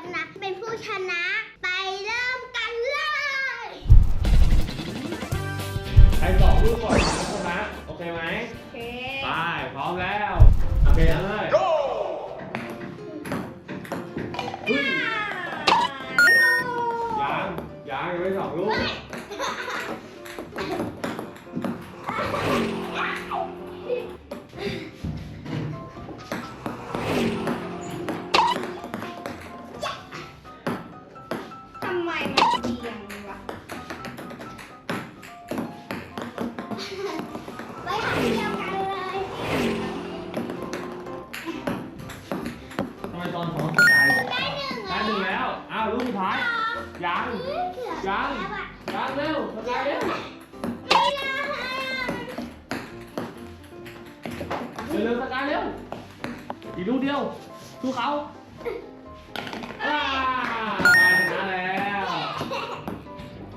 นนะ เป็นผู้ชนะไปเริ่มกันเลยใครตอบผู้ก่อนนะชนะโอเคไหมโอเคไปพร้อมแล้วโอเคเลยยังยังยังไม่สองลูก ทำไมตอนท้องสกายได้หนึ่งได้หนึ่งแล้ว อ้าวลูกสุดท้าย ยัง ยัง ยังเร็วสกายเร็วไมเร็วเร็วสกายเร็ว อีกลูกเดียวสู้เขา